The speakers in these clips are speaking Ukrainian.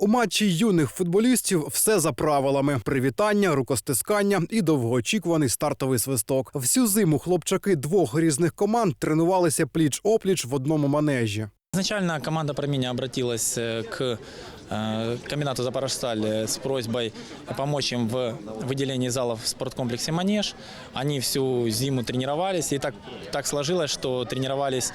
У матчі юних футболістів все за правилами: привітання, рукостискання і довгоочікуваний стартовий свисток. Всю зиму хлопчаки двох різних команд тренувалися пліч опліч в одному манежі. Изначально команда Проминя обратилась э, к э, комбинату «Запорожсталь» э, с просьбой помочь им в выделении залов в спорткомплексе «Манеж». Они всю зиму тренировались, и так, так сложилось, что тренировались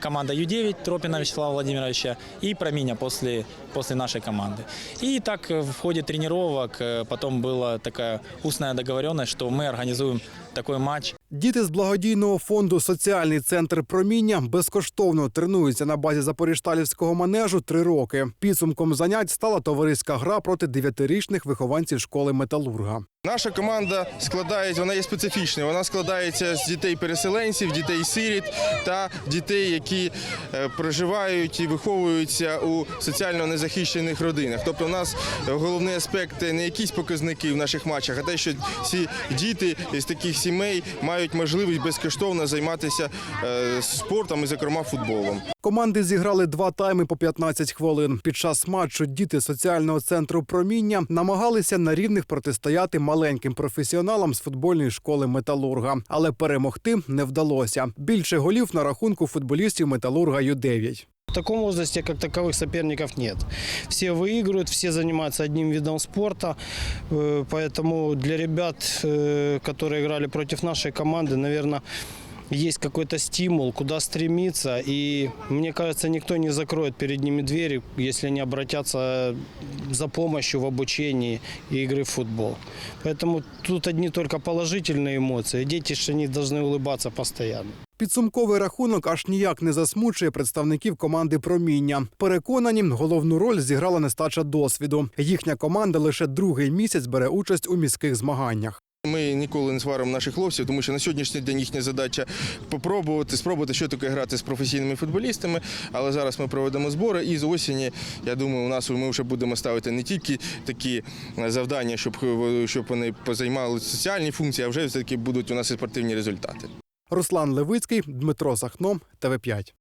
команда Ю-9 Тропина Вячеслава Владимировича и Проминя после, после нашей команды. И так э, в ходе тренировок э, потом была такая устная договоренность, что мы организуем такой матч Діти з благодійного фонду Соціальний центр проміння безкоштовно тренуються на базі Запоріжталівського манежу три роки. Підсумком занять стала товариська гра проти дев'ятирічних вихованців школи металурга. Наша команда складається, вона є специфічною. Вона складається з дітей-переселенців, дітей-сиріт та дітей, які е, проживають і виховуються у соціально незахищених родинах. Тобто, у нас головний аспект не якісь показники в наших матчах, а те, що ці діти з таких сімей мають можливість безкоштовно займатися е, спортом і, зокрема, футболом. Команди зіграли два тайми по 15 хвилин. Під час матчу діти соціального центру проміння намагалися на рівних протистояти маленьким професіоналам з футбольної школи металурга, але перемогти не вдалося. Більше голів на рахунку футболістів металурга Ю-9. В таком возрасте, как таковых, соперников нет. Все выигрывают, все занимаются одним видом спорта. Э, Поэтому для ребят, э, которые играли против нашей команды, наверное, есть какой-то стимул, куда стремиться. И мне кажется, никто не закроет перед ними двери, если они обратятся за помощью в обучении и игры в футбол. Поэтому тут одни только положительные эмоции. Дети, что они должны улыбаться постоянно. Підсумковий рахунок аж ніяк не засмучує представників команди проміння. Переконані, головну роль зіграла нестача досвіду. Їхня команда лише другий місяць бере участь у міських змаганнях. Ніколи не сваримо наших хлопців, тому що на сьогоднішній день їхня задача попробувати, спробувати, що таке грати з професійними футболістами. Але зараз ми проведемо збори, і з осені, я думаю, у нас ми вже будемо ставити не тільки такі завдання, щоб, щоб вони позаймали соціальні функції, а вже все-таки будуть у нас і спортивні результати. Руслан Левицький, Дмитро Сахно, ТВ 5